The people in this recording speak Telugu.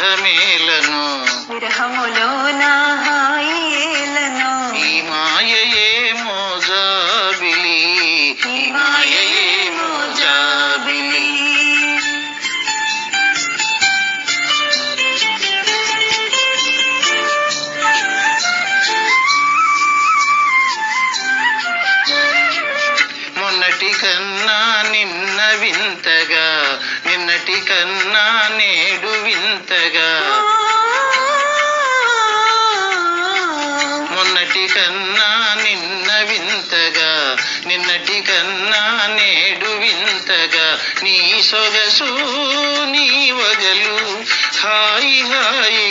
కలలోనే విరహమేలను విరహములో వింతగా నిన్నటి కన్నా నేడు వింతగా నీ సొగసు నీ వగలు హాయి హాయి